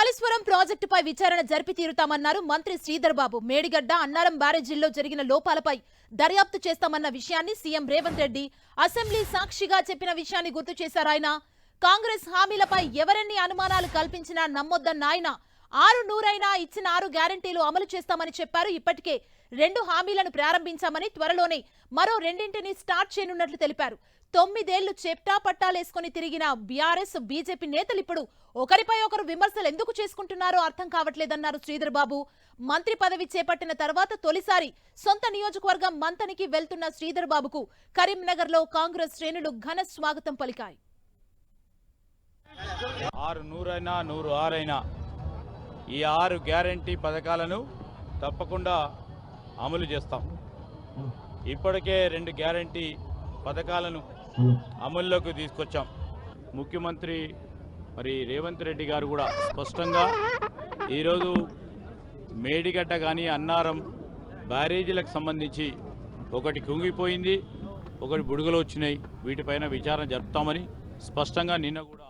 కాళేశ్వరం ప్రాజెక్టుపై విచారణ జరిపి తీరుతామన్నారు మంత్రి శ్రీధర్ బాబు. మేడిగడ్డ అన్నారం బ్యారేజీల్లో జరిగిన లోపాలపై దర్యాప్తు చేస్తామన్న విషయాన్ని సీఎం రేవంత్ రెడ్డి అసెంబ్లీ సాక్షిగా చెప్పిన విషయాన్ని గుర్తు చేశారు ఆయన. కాంగ్రెస్ హామీలపై ఎవరెన్ని అనుమానాలు కల్పించినా నమ్మొద్దన్న ఆయన ఆరు నూరైనా ఇచ్చిన ఆరు గ్యారంటీలు అమలు చేస్తామని చెప్పారు. ఇప్పటికే రెండు హామీలను ప్రారంభించామని త్వరలోనే మరో రెండింటిని స్టార్ట్ చేయనున్నట్లు తెలిపారు. తొమ్మిదేళ్ళు చెప్టా పట్టాలేసుకుని తిరిగిన బీఆర్ఎస్ బీజేపీ నేతలు ఇప్పుడు ఒకరిపై ఒకరు విమర్శలు ఎందుకు చేసుకుంటున్నారో అర్థం కావట్లేదన్నారు శ్రీధర్ బాబు మంత్రి పదవి చేపట్టిన తర్వాత తొలిసారి సొంత నియోజకవర్గం మంతనికి వెళ్తున్న శ్రీధర్ బాబుకు కరీంనగర్లో కాంగ్రెస్ శ్రేణులు ఘన స్వాగతం పలికాయి. ఆరు నూరైనా నూరు ఆరైనా ఈ ఆరు గ్యారంటీ పథకాలను తప్పకుండా అమలు చేస్తాం. ఇప్పటికే రెండు గ్యారంటీ పథకాలను అమల్లోకి తీసుకొచ్చాం. ముఖ్యమంత్రి మరి రేవంత్ రెడ్డి గారు కూడా స్పష్టంగా ఈరోజు మేడిగడ్డ కానీ అన్నారం బ్యారేజీలకు సంబంధించి ఒకటి కుంగిపోయింది ఒకటి బుడుగలు వచ్చినాయి. వీటిపైన విచారణ జరుపుతామని స్పష్టంగా నిన్న కూడా